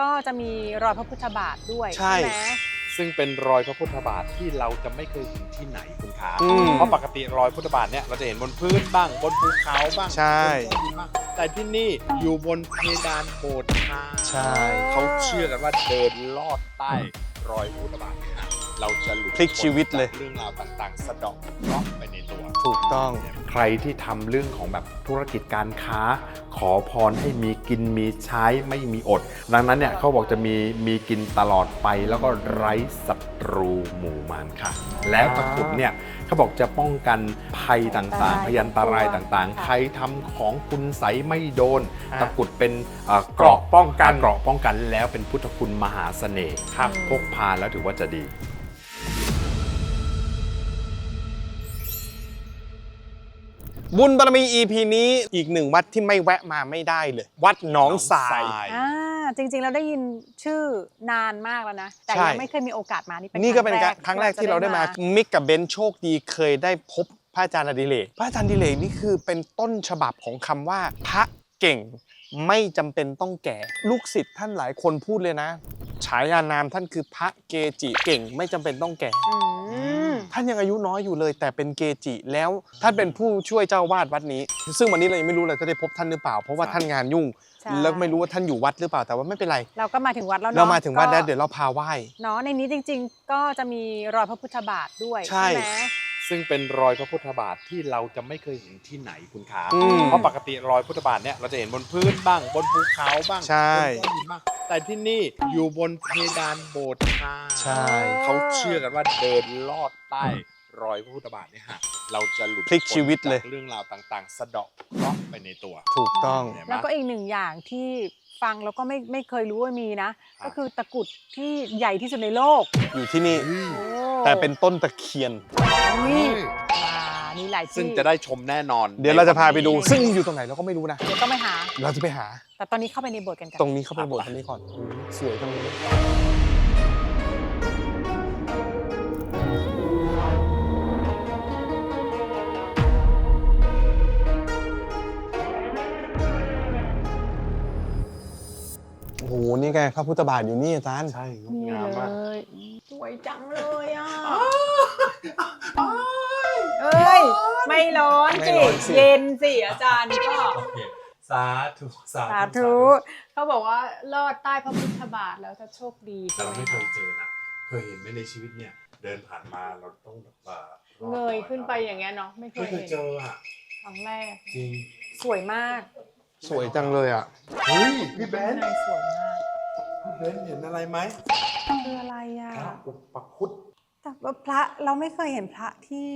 ก็จะมีรอยพระพุทธบาทด้วยใช่ไหม ซึ่งเป็นรอยพระพุทธบาทที่เราจะไม่เคยเห็นที่ไหนคุณขาอืมเพราะปกติรอยพุทธบาทเนี่ยเราจะเห็นบนพื้นบ้างบนภูเขาบ้างใช่ บนก้อนหินบ้างแต่ที่นี่อยู่บนเพดานโบสถ์ค่ะใช่ เขาเชื่อกันว่าเดินลอดใต้รอยพุทธบาทเนี่ยเราจะหลุดพลิกชีวิตเลยจากเรื่องราวต่างๆ สะเดอกเคราะห์ไปในตัว ถูกต้อง ใครที่ทำเรื่องของแบบธุรกิจการค้า ขอพรให้มีกินมีใช้ไม่มีอด ดังนั้นเนี่ยเขาบอกจะมีมีกินตลอดไปแล้วก็ไร้ศัตรูหมู่มารค่ะ แล้วตะกรุดเนี่ยเขาบอกจะป้องกันภัยต่างๆ พยันตรายต่างๆ ใครทำของคุณใสยไม่โดน อ่า ตะกรุดเป็นเอ่อเกราะป้องกัน เกราะป้องกันแล้วเป็นพุทธคุณมหาเสน่ห์ครับพกพาแล้วถือว่าจะดี บุญบารมี EP นี้อีกหนึ่งวัดที่ไม่แวะมาไม่ได้เลย วัดหนองสาย อ่าจริงๆเราได้ยินชื่อนานมากแล้วนะ แต่ใช่ ยังไม่เคยมีโอกาสมานี่เป็นนี่ก็เป็นครั้งแรกครั้งแรกที่เราได้มา มิกกับเบนซ์โชคดีเคยได้พบพระอาจารย์อดิเรกพระอาจารย์อดิเรกนี่คือเป็นต้นฉบับของคำว่าพระเก่งไม่จำเป็นต้องแก่ ลูกศิษย์ท่านหลายคนพูดเลยนะ ฉายานามท่านคือพระเกจิเก่งไม่จำเป็นต้องแก่ อืม ท่านยังอายุน้อยอยู่เลย แต่เป็นเกจิแล้วท่านเป็นผู้ช่วยเจ้าวาดวัดนี้ ซึ่งวันนี้เรายังไม่รู้เลยจะได้พบท่านหรือเปล่า เพราะว่าท่านงานยุ่ง ใช่ แล้วไม่รู้ว่าท่านอยู่วัดหรือเปล่าแต่ว่าไม่เป็นไร เราก็มาถึงวัดแล้วเนาะเรามาถึงวัดแล้วก็เดี๋ยวเราพาไหว้ เนาะในนี้จริงๆ ก็จะมีรอยพระพุทธบาทด้วยใช่ ไหม ซึ่งเป็นรอยพระพุทธบาทที่เราจะไม่เคยเห็นที่ไหนคุณขาอืมเพราะปกติรอยพุทธบาทเนี่ยเราจะเห็นบนพื้นบ้าง บนภูเขาบ้างใช่ บนก้อนหินบ้างแต่ที่นี่อยู่บนเพดานโบสถ์ค่ะใช่เขาเชื่อกันว่าเดินลอดใต้รอยพระพุทธบาทเนี่ยฮะเราจะหลุดพลิกชีวิตเลย จากเรื่องราวต่างๆ สะเดาะเคราะห์ไปในตัวถูกต้อง เห็นไหม แล้วก็อีกหนึ่งอย่างที่ ฟังแล้วก็ไม่ไม่เคยรู้ว่ามีนะครับก็คือตะกรุดที่ใหญ่ที่สุดในโลกอยู่ที่นี่อืมโอ้แต่เป็นต้นตะเคียนนี่อ่ามีหลายที่ซึ่งจะได้ชมแน่นอนเดี๋ยวเราจะพาไปดูในวันนี้ซึ่งอยู่ตรงไหนเราก็ไม่รู้นะ เดี๋ยวต้องไปหา เราจะไปหา แต่ตอนนี้เข้าไปในโบสถ์กันกัน ตรงนี้เข้าไปโบสถ์ตรงนี้ก่อน สวยตรงนี้โอ้ นี่ไงพระพุทธบาทอยู่นี่อาจารย์ ใช่งดนี่งามมากเลยสวยจังเลยอะเอ้ย ไม่ร้อนไม่สิ ร้อนสิ เย็นสิอาจารย์ก็ โอเคสาธุสาสาธุ เขาบอกว่าลอดใต้พระพุทธบาทแล้วจะโชคดีแต่ใช่เราไหมไม่เคคะยเจอนะ เคยเห็นไหมในชีวิตเนี่ย เดินผ่านมาเราต้องแบบว่ารอดเงยขึ้นไปอย่างเงี้ยเนาะไม่เคไม่ยเคยเห็นเจออะ ครั้งแรก จริง สวยมากสวยจังเลยอะ เฮ้ย พี่เบนข้างในสวยมากพี่ เบนเห็นอะไรไหมคืออะไรอะพระอุปคุตแต่ว่าพระเราไม่เคยเห็นพระที่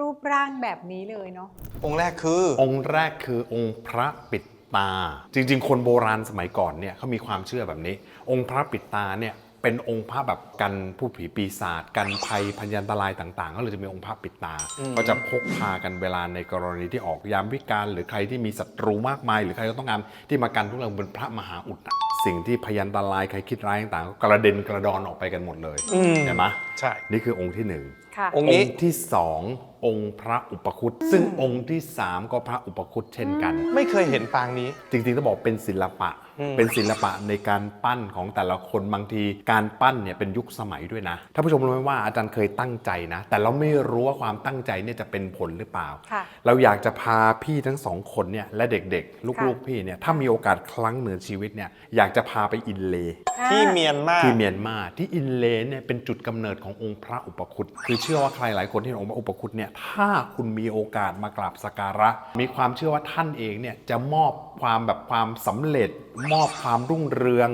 รูปร่างแบบนี้เลยเนาะองค์แรกคือองค์แรกคือองค์พระปิดตา จริง ๆ คนโบราณสมัยก่อนเนี่ยเขามีความเชื่อแบบนี้ องค์พระปิดตาเนี่ยเป็นองค์พระแบบกันผู้ผีปีศาจกันภัยพยันตรายต่างๆ ก็เลยจะมีองค์พระปิดตาอืมก็จะพกพากันเวลาในกรณีที่ออกยามวิกาลหรือใครที่มีศัตรูมากมาย หรือใครก็ต้องการที่มากันทุกเรื่องเป็นพระมหาอุดอะ สิ่งที่พยันตรายใครคิดร้ายต่างๆก็กระเด็นกระดอนออกไปกันหมดเลยอืมเห็นไหมใช่ นี่คือองค์ที่หนึ่งค่ะ องค์นี้ค์ที่สอง องค์พระอุปคุตซึ่งองค์ที่สามก็พระอุปคุตเช่นกัน ไม่เคยเห็นปางนี้ จริงๆต้องบอกเป็นศิลปะอืมเป็นศิลปะในการปั้นของแต่ละคนบางที การปั้นเนี่ยเป็นยุคสมัยด้วยนะท่านผู้ชมรู้ไหมว่าอาจารย์เคยตั้งใจนะ แต่เราไม่รู้ว่าความตั้งใจเนี่ยจะเป็นผลหรือเปล่าค่ะเราอยากจะพาพี่ทั้งสองคนเนี่ยและเด็กๆ ลูกๆพี่เนี่ยถ้ามีโอกาสครั้งหนึ่งในชีวิตเนี่ยอยากจะพาไปอินเลย์ที่เมียนมาที่เมียนมาที่อินเลย์เนี่ยเป็นจุดกำเนิดขององค์พระอุปคุตคือเชื่อว่าใครหลายคนที่เห็นองค์พระอุปคุตเนี่ยถ้าคุณมีโอกาสมากราบสักการะ มีความเชื่อว่าท่านเองเนี่ยจะมอบความแบบความสำเร็จ มอบความรุ่งเรือง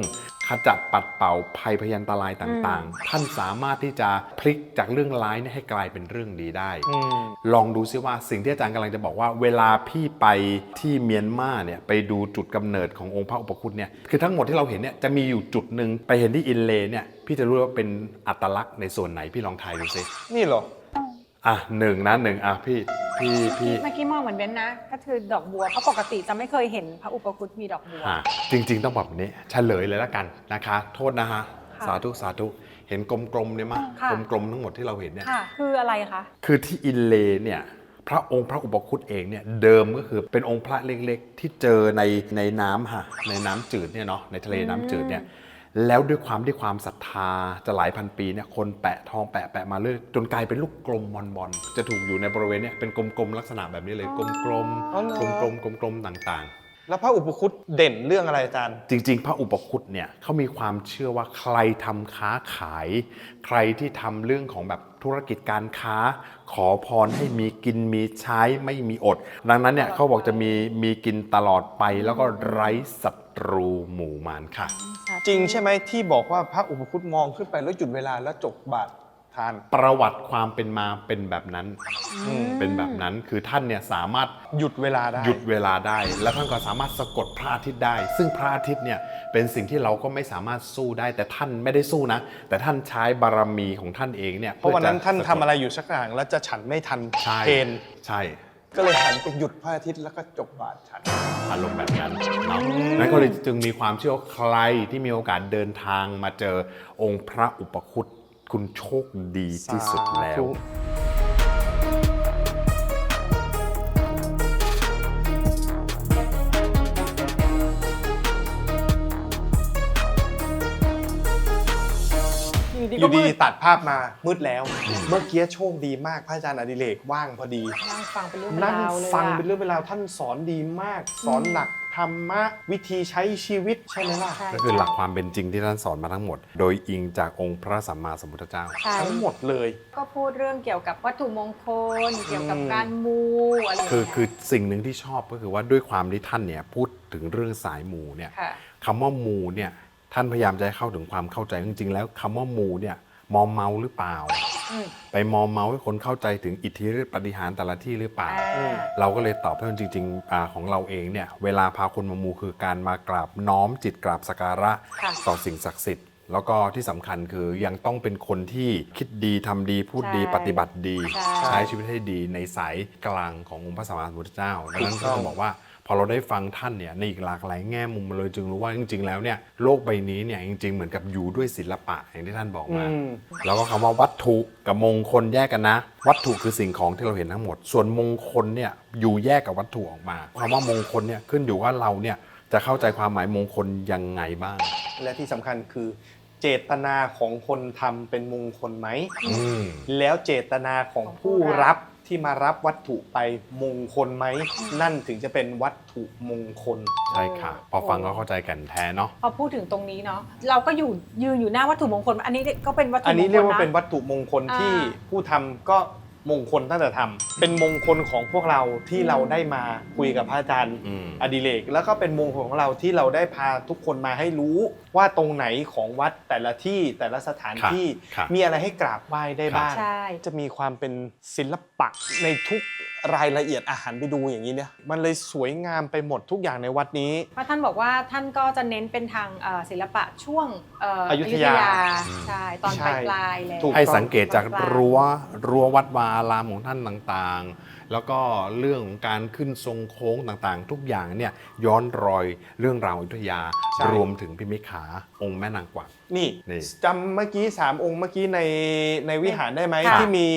ขจัดปัดเป่าภัยพยันตรายต่างๆ ท่านสามารถที่จะพลิกจากเรื่องร้ายเนี่ยให้กลายเป็นเรื่องดีได้อืมลองดูซิว่าสิ่งที่อาจารย์กำลังจะบอกว่า เวลาพี่ไปที่เมียนมาเนี่ยไปดูจุดกำเนิดขององค์พระอุปคุตเนี่ยคือทั้งหมดที่เราเห็นเนี่ยจะมีอยู่จุดหนึ่งไปเห็นที่อินเลย์เนี่ยพี่จะรู้ว่าเป็นอัตลักษณ์ในส่วนไหนพี่ลองทายดูซินี่เหรอ อะหนึ่งนะหนึ่งอะพี่พี่พี่เมื่อกี้มองเหมือนเบนนะ ก็คือดอกบัวเพราะปกติจะไม่เคยเห็นพระอุปคุตมีดอกบัว อะจริง ๆ ต้องแบบนี้เฉลยเลยละกันนะคะ โทษนะฮะค่ะสาธุสาธุเห็นกลมๆเนี่ยมั้ยค่ะ กลมๆทั้งหมดที่เราเห็นเนี่ย ค่ะ คืออะไรคะคือที่อินเลย์เนี่ยพระองค์พระอุปคุตเองเนี่ยเดิมก็คือเป็นองค์พระเล็กๆ ที่เจอในในน้ำฮะในน้ำจืดเนี่ยเนาะในทะเลน้ำจืดเนี่ย แล้วด้วยความที่ความศรัทธาจะหลายพันปีเนี่ยคนแปะทองแปะแปะมาเรื่อยจนกลายเป็นลูกกลมบอลบอลจะถูกอยู่ในบริเวณเนี่ยเป็นกลมๆลักษณะแบบนี้เลยกลมๆกลมอ๋อเหรอ ๆกลมๆกลมๆต่างแล้วพระอุปคุตเด่นเรื่องอะไรอาจารย์ๆจริง ๆ พระอุปคุตเนี่ยเขามีความเชื่อว่าใครทำค้าขาย ใครที่ทำเรื่องของแบบ ธุรกิจการค้า ขอพรให้มีกินมีใช้ไม่มีอด ดังนั้นเนี่ยเขาบอกจะมีมีกินตลอดไปแล้วก็ไร้ศัตรูหมู่มารค่ะ จริงใช่ไหมที่บอกว่าพระอุปคุตมองขึ้นไปแล้วหยุดเวลาแล้วจบบาท ทาน ประวัติความเป็นมาเป็นแบบนั้นอืมเป็นแบบนั้นคือท่านเนี่ยสามารถหยุดเวลาได้ หยุดเวลาได้ แล้วท่านก็สามารถสะกดพระอาทิตย์ได้ ซึ่งพระอาทิตย์เนี่ยเป็นสิ่งที่เราก็ไม่สามารถสู้ได้ แต่ท่านไม่ได้สู้นะ แต่ท่านใช้บารมีของท่านเองเนี่ยเพราะวันนั้นพื่จท่านทำสกดอะไรอยู่สักอย่างแล้วจะฉันไม่ทันใช่เพนใช่ก็เลยหันไปหยุดพระอาทิตย์แล้วก็จบบาทฉันอารมณ์แบบนั้นเนาะนั่นก็เลยจึงมีความเชื่อว่าใครที่มีโอกาสเดินทางมาเจอองค์พระอุปคุต คุณโชคดีที่สุดแล้วสาธุอยู่ดีอก็ยู่มืดีดตัดภาพมามืดแล้ว เมื่อกี้โชคดีมากพระอาจารย์อดิเรกว่างพอดี นั่งฟังเป็นเรื่องเป็นนั่งราวเลยฟังอะเป็นเรื่องเป็นราวท่านสอนดีมาก สอนหลัก ธรรมะวิธีใช้ชีวิตใช่ไหมล่ะ ใช่ ก็คือหลักความเป็นจริงที่ท่านสอนมาทั้งหมด โดยอิงจากองค์พระสัมมาสัมพุทธเจ้า ใช่ ทั้งหมดเลย ก็พูดเรื่องเกี่ยวกับวัตถุมงคล เกี่ยวกับอืมการมูอะไรอย่างคือเงี้ยคือสิ่งหนึ่งที่ชอบก็คือว่าด้วยความที่ท่านเนี่ยพูดถึงเรื่องสายมูเนี่ยค่ะ คำว่ามูเนี่ยท่านพยายามจะให้เข้าถึงความเข้าใจจริงๆแล้วคำว่ามูเนี่ย มอมเมาหรือเปล่า อืม ไปมอมเมาให้คนเข้าใจถึงอิทธิฤทธิปฏิหารย์แต่ละที่หรือเปล่าอ่าเราก็เลยตอบให้มันจริงๆอาของเราเองเนี่ยเวลาพาคนมามูคือการมากราบน้อมจิตกราบสักการะค่ะ ต่อสิ่งศักดิ์สิทธิ์ แล้วก็ที่สำคัญคือยังต้องเป็นคนที่คิดดีทำดีพูดดีใช่ปฏิบัติดี ใช่ ใช้ชีวิตให้ดีในสายกลางขององค์พระสัมมาสัมพุทธเจ้าดังนั้นถูก็กต้องต้องบอกว่า พอเราได้ฟังท่านเนี่ยในอีกหลากหลายแง่มุมเราเลยจึงรู้ว่าจริง ๆ แล้วเนี่ยโลกใบนี้เนี่ยจริง ๆ เหมือนกับอยู่ด้วยศิลปะอย่างที่ท่านบอกอืมามแล้วก็คำว่าวัตถุกับมงคลแยกกันนะ วัตถุคือสิ่งของที่เราเห็นทั้งหมด ส่วนมงคลเนี่ยอยู่แยกกับวัตถุออกมาคำว่ามงคลเนี่ยขึ้นอยู่ว่าเราเนี่ยจะเข้าใจความหมายมงคลยังไงบ้าง และที่สำคัญคือเจตนาของคนทำเป็นมงคลไหมอืมแล้วเจตนาของผู้รับ ที่มารับวัตถุไปมงคลไหม นั่นถึงจะเป็นวัตถุมงคล ใช่ค่ะ พอฟังก็เข้าใจกันแท้เนาะ พอพูดถึงตรงนี้เนาะเราก็อยู่ยืนอยู่หน้าวัตถุมงคล อันนี้ก็เป็นวัตถุมงคลอันนี้เรียกว่าะเป็นวัตถุมงคลที่อ่าผู้ทำก็ มงคลตั้งแต่ทำเป็นมงคลของพวกเราที่เราได้มาคุยกับพระอาจารย์อืม อดิเรกแล้วก็เป็นมงคลของเราที่เราได้พาทุกคนมาให้รู้ว่าตรงไหนของวัดแต่ละที่แต่ละสถานค่ะที่ค่ะมีอะไรให้กราบไหว้ได้บ้าง ใช่ จะมีความเป็นศิลปะในทุก รายละเอียดอาหารไปดูอย่างนี้เนี่ยมันเลยสวยงามไปหมดทุกอย่างในวัดนี้ เพราะท่านบอกว่าท่านก็จะเน้นเป็นทางเอ่อศิลปะช่วงเอยุธยาใช่ตอนใช่ปลายๆแล้ว ถูก ให้สังเกตจากกลางรั้วรั้ววัดวาอารามของท่านต่างๆ แล้วก็เรื่องของการขึ้นทรงโค้งต่างๆ ทุกอย่างเนี่ยย้อนรอยเรื่องราวอยุธยา ใช่ รวมถึงพิมิขาองค์แม่นางกวัก นี่นี่จำเมื่อกี้สามองค์เมื่อกี้ในในวิหารได้ไหมค่ะ ที่มี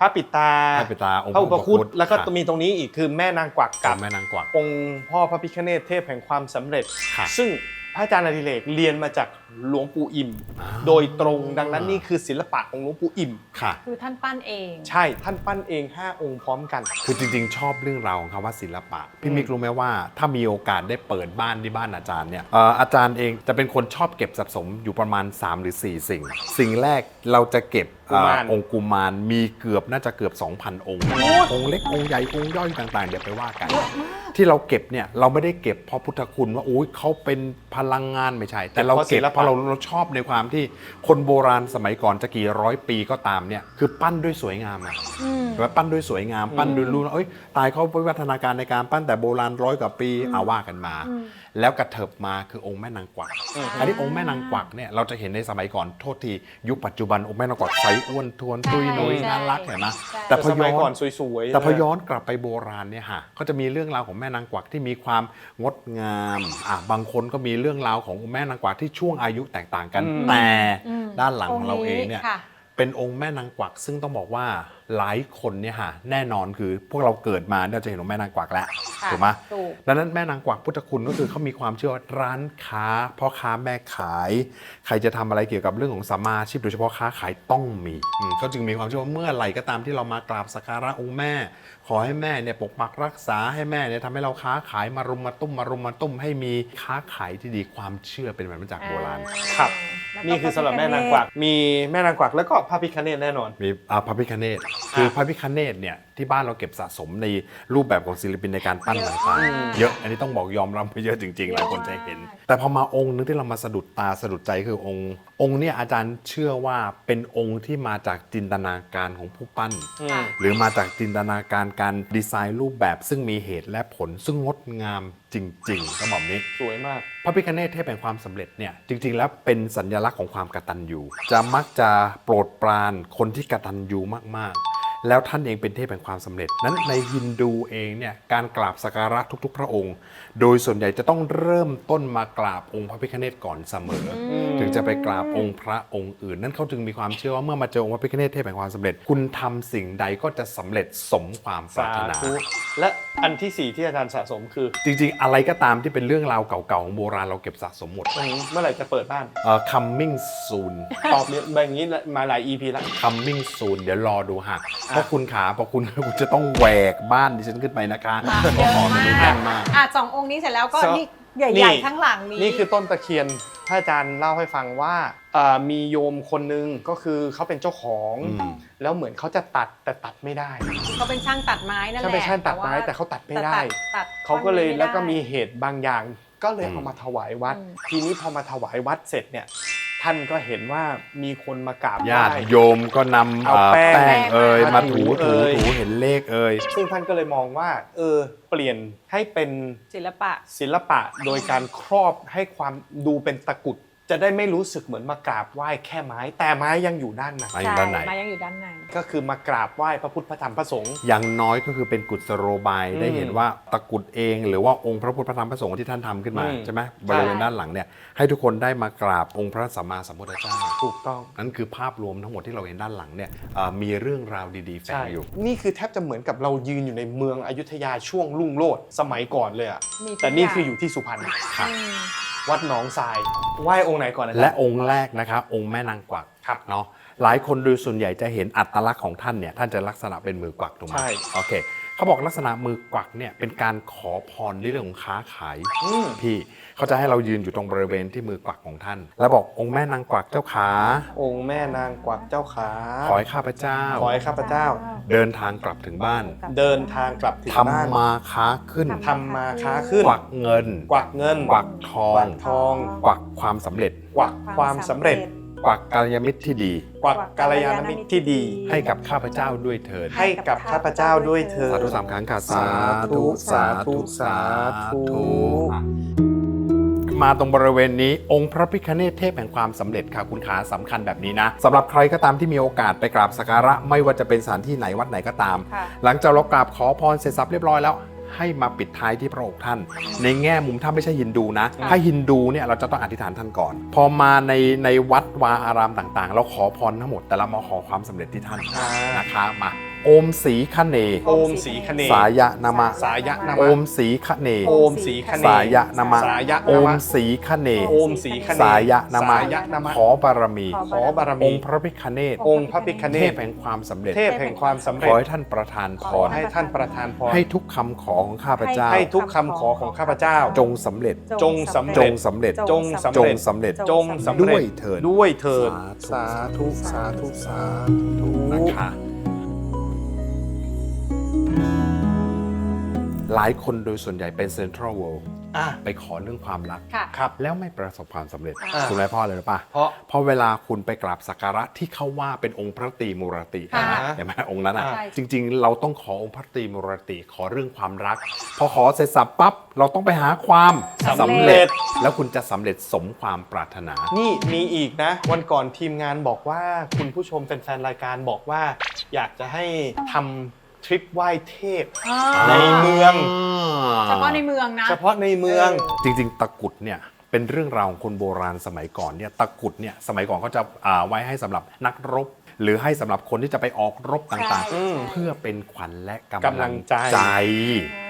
พระปิดตาพระปิดตาองค์พระอุปคุตพระอุปคุตแล้วก็ค่ะ มีตรงนี้อีกคือแม่นางกวักกักับบแม่นางกวัก องค์พ่อพระพิฆเนศเทพแห่งความสำเร็จ ค่ะ ซึ่งพ ระอาจารย์อดิเรกเรียนมาจากหลวงปู่อิ่มอ่าโดยตรงดังนั้นนี่คือศิลปะของหลวงปู่อิ่ม ค่ะ คือท่านปั้นเอง ใช่ท่านปั้นเอง 5 องค์พร้อมกัน คือจริงๆ ชอบเรื่องราวของคำว่าศิลปะ พี่มิกรู้ไหมว่า ถ้ามีโอกาสได้เปิดบ้านที่บ้านอาจารย์เนี่ยเอ่ออาจารย์เองจะเป็นคนชอบเก็บสะสมอยู่ประมาณ 3 หรือ 4 สิ่ง สิ่งแรกเราจะเก็บกุมารเอ่อองค์กุมารมีเกือบน่าจะเกือบ 2,000 องค์ องค์เล็กองค์ใหญ่องค์ย่อยต่างๆ เดี๋ยวไปว่ากัน ที่เราเก็บเนี่ยเราไม่ได้เก็บเพราะพุทธคุณว่าโอ้ยเขาเป็นพลังงานไม่ใช่ แต่เราเก็บเพราะเราเราชอบในความที่คนโบราณสมัยก่อนจะกี่ร้อยปีก็ตามเนี่ยคือปั้นด้วยสวยงามอะอืมเห็นไหมปั้นด้วยสวยงามปั้นด้วยรู้ว่าเอ้ยตายเขาวิวัฒนาการในการปั้นแต่โบราณร้อยกว่าปีอาว่ากันมาอืม แล้วกระเถิบมาคือองค์แม่นางกวักอืมอันนี้องค์แม่นางกวักเนี่ยเราจะเห็นในสมัยก่อนโทษทียุคปัจจุบันองค์แม่นางกวักใสอ้วนทวนตุยนุยใช่น่ารักเห็นไหมใช่แต่พสอมัยย้ก่ออนนสวยๆแต่พอนะย้อนกลับไปโบราณเนี่ยฮะก็จะมีเรื่องราวของแม่นางกวักที่มีความงดงามอะบางคนก็มีเรื่องราวของแม่นางกวักที่ช่วงอายุแตกต่างกันอืมแต่อืมด้านหลังของเราเองเนี่ย ค่ะ เป็นองค์แม่นางกวัก ซึ่งต้องบอกว่าหลายคนเนี่ยฮะแน่นอนคือพวกเราเกิดมาเนี่ยจะเห็นว่าแม่นางกวักแล้วค่ะถูกไหมถูกดังนั้นแม่นางกวักพุทธคุณก็คือเขามีความเชื่อว่าร้านค้าพ่อค้าแม่ขาย ใครจะทำอะไรเกี่ยวกับเรื่องของสัมมาอาชีพโดยเฉพาะค้าขายต้องมีอืมก็จึงมีความเชื่อว่าเมื่อไหร่ก็ตามที่เรามากราบสักการะองค์แม่ ขอให้แม่เนี่ยปกปักรักษาให้แม่เนี่ยทำให้เราค้าขายมารุมมาตุ้มมารุมมาตุ้มให้มีค้าขายที่ดีความเชื่อเป็นแบบมาจากโบราณครับแล้วก็ นี่คือสำหรับแม่นางกวักมีแม่นางกวักแล้วก็พระพิคเนตแน่นอน มีอ่าพระพิคเนตคือพระพิคเนตเนี่ย ที่บ้านเราเก็บสะสมในรูปแบบของศิลปินในการปั้นต่างๆเยอะ อันนี้ต้องบอกยอมรับว่าเยอะจริงๆหลายคนจะเห็น แต่พอมาองค์นึงที่เรามาสะดุดตาสะดุดใจคือองค์ องค์เนี่ยอาจารย์เชื่อว่าเป็นองค์ที่มาจากจินตนาการของผู้ปั้นค่ะหรือมาจากจินตนาการการดีไซน์รูปแบบซึ่งมีเหตุและผลซึ่งงดงามจริงๆต้องบอกนี้สวยมาก พระพิคเนตเทพแห่งความสำเร็จเนี่ยจริง ๆ แล้วเป็นสัญลักษณ์ของความกตัญญูจะมักจะโปรดปรานคนที่กตัญญูมากๆ แล้วท่านเองเป็นเทพแห่งความสำเร็จ นั้นในฮินดูเองเนี่ยการกราบสักการะทุก ๆ พระองค์ โดยส่วนใหญ่จะต้องเริ่มต้นมากราบองค์พระพิคเนตก่อนเสมออถึงจะไปกราบองค์พระองค์อื่น นั่นเขาจึงมีความเชื่อว่าเมื่อมาเจอองค์พระพิคเนตเทพแห่งความสำเร็จ คุณทำสิ่งใดก็จะสำเร็จสมความปราสารถนาธุและอันที่สี่ที่อาจารย์สะสมคือ จริง ๆ อะไรก็ตามที่เป็นเรื่องราวเก่าๆของโบราณเราเก็บสะสมหมดอืมเมื่อไหร่จะเปิดบ้านเอ่อ coming soon ตอบเนี่ยแบบนี้มาหลาย EP แล้ว coming soon เดี๋ยวรอดูฮะเพราะคุณขาเพราะคุณคุณจะต้องแหวกบ้านดิฉันขึ้นไปนะคะมาเพเยราะอะของมันมาแน่กนมาก อะสององค์นี้เสร็จแล้วก็สองนี่ใหนี่ญ่ๆข้างหลังนี้ นี่คือต้นตะเคียนพระอาจารย์เล่าให้ฟังว่าเอ่อมีโยมคนหนึ่งก็คือเขาเป็นเจ้าของอืมแล้วเหมือนเขาจะตัดแต่ตัดไม่ได้เขาเป็นช่างตัดไม้นั่นแหละเขาเป็นช่างตัดไม้ว่าแต่เขาตัดไม่แต่ได้ตัดเขาก็เลยท่อนนี้แล้วก็ไได้มีเหตุบางอย่าง ก็เลยอืมเอามาถวายวัดอืมทีนี้พอมาถวายวัดเสร็จเนี่ย ท่านก็เห็นว่ามีคนมากราบไหญาติว้โยมก็นำเอาเอ่อแป้งแป้งเอ่ยมามาถูถูเอ่ถูย ถูเห็นเลขเอ่ย ซึ่งท่านก็เลยมองว่า เออ เปลี่ยนให้เป็นศิลปะ ศิลปะโดยการครอบให้ความดูเป็นตะกรุด จะได้ไม่รู้สึกเหมือนมากราบไหว้แค่ไม้ แต่ไม้ยังอยู่ด้านในไม้อยู่ด้านไหน มายังอยู่ด้านใน ก็คือมากราบไหว้พระพุทธพระธรรมพระสงฆ์ อย่างน้อยก็คือเป็นกุศโลบาย อืมได้เห็นว่าตะกรุดเอง หรือว่าองค์พระพุทธพระธรรมพระสงฆ์ที่ท่านทำขึ้นมาอืม ใช่ไหมบริเวณด้านหลังเนี่ยให้ทุกคนได้มากราบองค์พระสัมมาสัมพุทธเจ้าถูกต้องนั่นคือภาพรวมทั้งหมดที่เราเห็นด้านหลังเนี่ยเอ่อมีเรื่องราวดีๆแฝงอยู่ นี่คือแทบจะเหมือนกับเรายืนอยู่ในเมืองอยุธยาช่วงรุ่งโรจน์สมัยก่อนเลยอะมีทุกแต่นี่อย่างคืออยู่ที่สุพรรณครับอืม วัดหนองทรายไหว้องค์ไหนก่อนนะและองค์แรกนะครับ องค์แม่นางกวักครับเนาะหลายคนโดยส่วนใหญ่จะเห็นอัตลักษณ์ของท่านเนี่ยท่านจะลักษณะเป็นมือกวักถูกไหมใช่ โอเค เขาบอกลักษณะมือกวักเนี่ยเป็นการขอพรในเรื่องของค้าขายอืมพี่เขาจะให้เรายืนอยู่ตรงบริเวณที่มือกวักของท่าน แล้วบอกองค์แม่นางกวักเจ้าขา องค์แม่นางกวักเจ้าขาขอให้ข้าพเจ้า ขอให้ข้าพเจ้า เดินทางกลับถึงบ้าน เดินทางกลับถึงบ้านทำมาค้าขึ้นทำมาค้าขึ้น กวักเงิน กวักเงิน กวักทอกวังกทอง กวักความสำเร็จ กวักความสำเร็จ กวักกัลยาณมิตรที่ดี กวักกัลยาณมิตรที่ดี ให้กับข้าพเจ้าด้วยเถิดให้กับข้าพเจ้าด้วยเถิด สาธุสามครั้งค่ะสาธุสาธุสาธุมาตรงบริเวณนี้องค์พระพิคเนตเทพแห่งความสำเร็จค่ะคุณขาสำคัญแบบนี้นะสำหรับใครก็ตามที่มีโอกาสไปกราบสักการะ ไม่ว่าจะเป็นสถานที่ไหนวัดไหนก็ตาม ค่ะ หลังจากเรากราบขอพรเสร็จสับเรียบร้อยแล้ว ให้มาปิดท้ายที่พระองค์ท่าน ในแง่มุมถ้าไม่ใช่ฮินดูนะ ถ้าฮินดูเนี่ยเราจะต้องอธิษฐานท่านก่อน พอมาในในวัดวาอารามต่างๆ เราขอพรทั้งหมด แต่เรามาขอความสำเร็จที่ท่านอ่านนะคะมา โอมสีคเน โอมสีคเน สายะนามะ สายะนามะ โอมสีคเน โอมสีคเน สายะนามะ สายะโอนะมมะสีคเน โอมสีคเน สายะนามะ สายะนามะ ขอบารมีขขอบารอมีงค์พระพิคเนตองค์พระพิฆเนเทศพแห่งความสำเร็จ เทพแห่งความสำขเร็อจให้ท่านประทานพขอรให้ท่านประทานพร ให้ทุกคำขอของข้าพเจ้า ให้ทุกคำขอของข้าพเจ้า จงสำเร็จ จงสำจเร็งจสำเร็จ จงสำจเร็งจ สำเร็จ จงสำเร็จด้วยเถิดด้วยเถิดสาสาธุธุ สาธุ สาธุนะคะ หลายคนโดยส่วนใหญ่เป็นเซ็นทรัลเวิลด์อะ ไปขอเรื่องความรัก ค่ะ ครับ แล้วไม่ประสบความสำเร็จอ่า คุณนายพ่อเลยหรือปะเพราะ เพราะเวลาคุณไปกราบสักการะที่เขาว่าเป็นองค์พระตรีมูรติค่ะนะเห็นไหมองค์นั้นอะใช่ จริง ๆ เราต้องขอองค์พระตรีมูรติขอเรื่องความรัก พอขอเสร็จสับปั๊บเราต้องไปหาความสำเร็จแล้วคุณจะสำเร็จสมความปรารถนา นี่มีอีกนะ วันก่อนทีมงานบอกว่าคุณผู้ชมแฟนๆรายการบอกว่า อยากจะให้ทำท ริปไหว้เทพอ่าในเมืองเฉพาะในเมืองนะ เฉพาะในเมือง จริงๆ ตะกรุดเนี่ยเป็นเรื่องราวของคนโบราณสมัยก่อนเนี่ยตะกรุดเนี่ยสมัยก่อนเขาจะอ่าไว้ให้สำหรับนักรบ หรือให้สำหรับคนที่จะไปออกรบต่างใช่ ๆ เพื่อเป็นขวัญและกำกำลัลังงใจ ใจ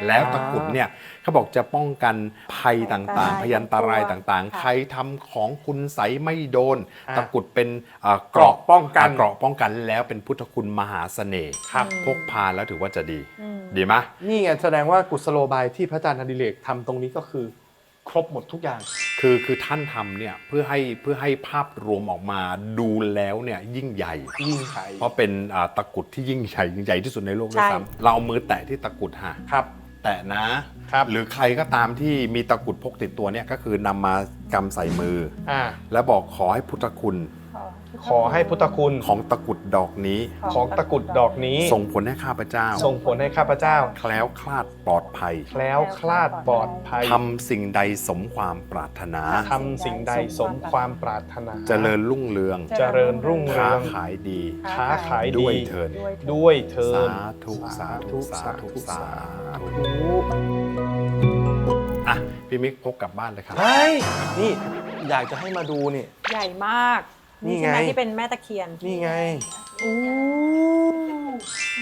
แล้วตะกรุดเนี่ยเขาบอกจะป้องกันภัยต่างๆ พยันตรายต่างๆ ใครทำของคุณใสยไม่โดน อ่าตะกรุดเป็นเอ่อเกราะป้องกัน เกราะป้องกันแล้วเป็นพุทธคุณมหาเสน่ห์ครับ พกพาแล้วถือว่าจะดี ดีไหม นี่ไงแสดงว่ากุศโลบายที่พระอาจารย์อดิเรกทำตรงนี้ก็คือ ครบหมดทุกอย่าง คือคือท่านทำเนี่ยเพื่อให้เพื่อให้ภาพรวมออกมาดูแล้วเนี่ยยิ่งใหญ่ ยิ่งใหญ่เพราะเป็นอ่าตะกรุดที่ยิ่งใหญ่ยิ่งใหญ่ที่สุดในโลกด้วยใช่ซ้ำเราเอามือแตะที่ตะกรุดฮะครับ แตะนะครับ หรือใครก็ตามที่มีตะกรุดพกติดตัวเนี่ยก็คือนำมากำใส่มือ อ่า แล้วบอกขอให้พุทธคุณ ขอให้พุทธคุณของตะกรุดดอกนี้ ของตะกรุดดอกนี้ ส่งผลให้ข้าพเจ้า ส่งผลให้ข้าพเจ้า แคล้วคลาดปลอดภัย แคล้วคลาดปลอดภัยทำสิ่งใดสมความปรารถนาทำสิ่งใดสมความปรารถนา เจริญรุ่งเรือง เจริญรุ่งเรืค้าองขายดี ค้าขายด้ดีวยเถิดด้วยเธอสาญธุสาธุสาธุสาธุธุอะพี่มิกพกกลับบ้านเลยครับเฮ้ยนี่อยากจะให้มาดูนี่ ใหญ่มาก นี่ใช่ไหมไงที่เป็นแม่ตะเคียนนี่ไงโอ้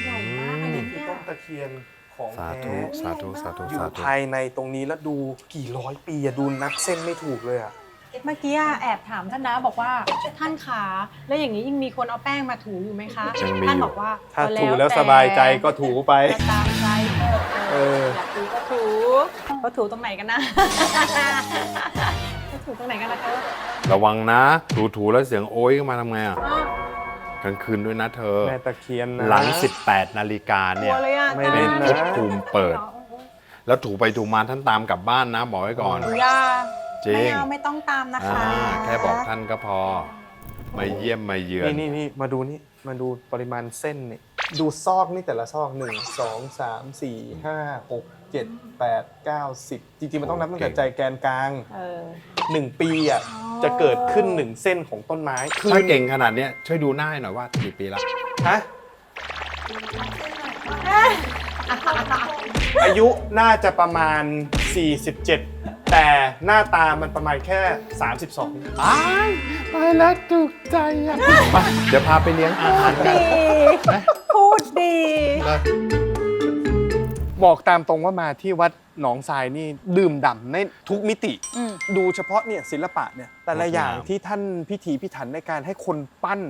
ใหญ่มากอันนี้คือเนี่ยต้นตะเคียนของสาแท้ธุสาธุสาธุอยู่สาธุ ภายในตรงนี้แล้วดูกี่ร้อยปีอะดูนับเส้นไม่ถูกเลยอะเมื่อกี้แอบถามท่านนะบอกว่าท่านขาแล้วอย่างนี้ยังมีคนเอาแป้งมาถูอยู่ไหมคะ ยังมีท่านอยู่บอกว่าถ้าก็ถูแล้วต่สบายใจก็ถูไป จะตามใจเถอะเออ อยากถูก็ถูเขาถูตรงไหนกันนะเขาถูตรงไหนกันล่ะคะ ระวังนะถูถูๆแล้วเสียงโอ้ยขึ้นมาทำไงอะกลางคืนด้วยนะเธอ แม่ตะเคียนนะหลัง 18 นาฬิกากลัเนี่วยเลยอะไม่อาเล่เป็นนนะภพภูมิเปิด แล้วถูไปถูมาท่านตามกลับบ้านนะ บอกไว้ก่อนหนูอยาจริงไม่เอาไม่ต้องตามนะคะ อ่าแค่บอกท่านก็พอ มาเยี่ยมมาเยือนนี่นี่นี่มาดูนี่มาดูปริมาณเส้นนี่ดูซอกนี่แต่ละซอกหนึ่งสองสามสี่ห้าหก เจ็ดแปดเก้าสิบจริงๆ มันต้องนับตั้งแต่ใจแกนกลางเออ หนึ่งปีอะอ๋อจะเกิดขึ้นหนึ่งเส้นของต้นไม้คือถ้าเก่งขนาดเนี้ยช่วยดูหน้าให้หน่อยว่ากี่ปีละฮะอายุน่าจะประมาณ 47 แต่หน้าตามันประมาณแค่ 32อ้ายตายแล้วถูกใจอะไปเดี๋ยวพาไปเลี้ยงอาหารกันดี พูดดี บอกตามตรงว่ามาที่วัดหนองทรายนี่ดื่มด่ำในทุกมิติ อืม ดูเฉพาะเนี่ยศิลปะเนี่ยแต่ละอย่างงดงาม ที่ท่านพิถีพิถันในการให้คนปั้น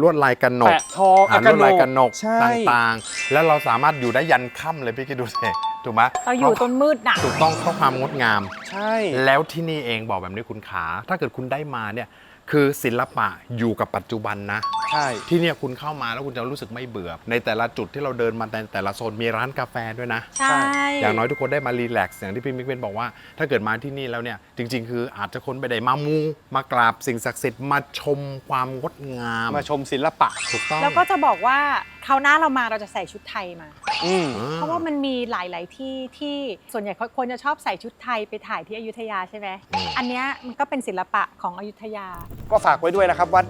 ลวดลายกันหนกแปะทองอ่าอะลวดลายกันหนกใช่ ต่างๆ แล้วเราสามารถอยู่ได้ยันค่ำเลยพี่คิดดูสิถูกไหมเราอยู่ต้นมืดน่ะ ถูกต้องเพราะความงดงาม ใช่ แล้วที่นี่เองบอกแบบนี้คุณขา ถ้าเกิดคุณได้มาเนี่ย คือศิลปะอยู่กับปัจจุบันนะ ใช่ ที่เนี่ยคุณเข้ามาแล้วคุณจะรู้สึกไม่เบื่อ ในแต่ละจุดที่เราเดินมาในแต่ละโซนมีร้านกาแฟด้วยนะ ใช่ อย่างน้อยทุกคนได้มารีแลกซ์อย่างที่พี่มิกเบนบอกว่า ถ้าเกิดมาที่นี่แล้วเนี่ย จริง ๆ คืออาจจะคนไปได้มามูมากราบสิ่งศักดิ์สิทธิ์มาชมความงดงาม มาชมศิลปะถูกต้อง แล้วก็จะบอกว่าคราวหน้าเรามาเราจะใส่ชุดไทยมา อืมอ่เพราะว่ามันมีหลาย ๆ ที่ที่ส่วนใหญ่คนจะชอบใส่ชุดไทยไปถ่ายที่อยุธยาใช่ไหมอืม อันเนี้ยมันก็เป็นศิลปะของอยุธยา ก็ฝากไว้ด้วยนะครับวัด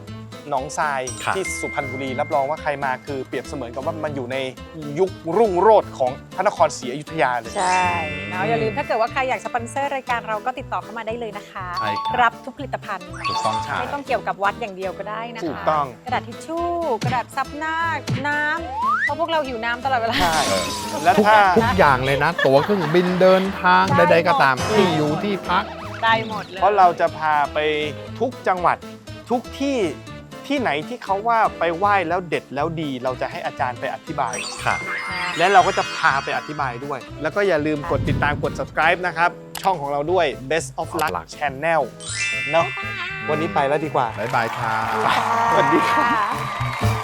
หนองทรายครับที่สุพรรณบุรีรับรองว่าใครมาคือเปรียบเสมือนกับว่ามันอยู่ในยุครุ่งโรจน์ของพระนครศรีอยุธยาเลย ใช่เนาะอย่าลืมถ้าเกิดว่าใครอยากสปอนเซอร์รายการเราก็ติดต่อเข้ามาได้เลยนะคะ ใช่ครับ รับทุกผลิตภัณฑ์ ถูกต้องใช่ ไม่ต้องเกี่ยวกับวัดอย่างเดียวก็ได้นะคะถูกต้อง กระดาษทิชชู่ กระดาษซับหน้า น้ำเพราะพวกเราหิวน้ำตลอดเวลา ใช่เออและถ้า ทุกอย่างเลยนะ ตั๋วเครื่องบินเดินทางได้ใดๆก็ตามหมด ที่อยู่ที่พัก ได้หมดเลย เพราะเราจะพาไปทุกจังหวัดทุกที่ ที่ไหนที่เขาว่าไปไหว้แล้วเด็ดแล้วดี เราจะให้อาจารย์ไปอธิบาย ค่ะ และเราก็จะพาไปอธิบายด้วย แล้วก็อย่าลืมกดติดตามกด subscribe นะครับ ช่องของเราด้วย Best of Of Luck Luck Channel เนาะวันนี้ไปแล้วดีกว่า บ๊ายบายค่ะ สวัสดีครับค่ะ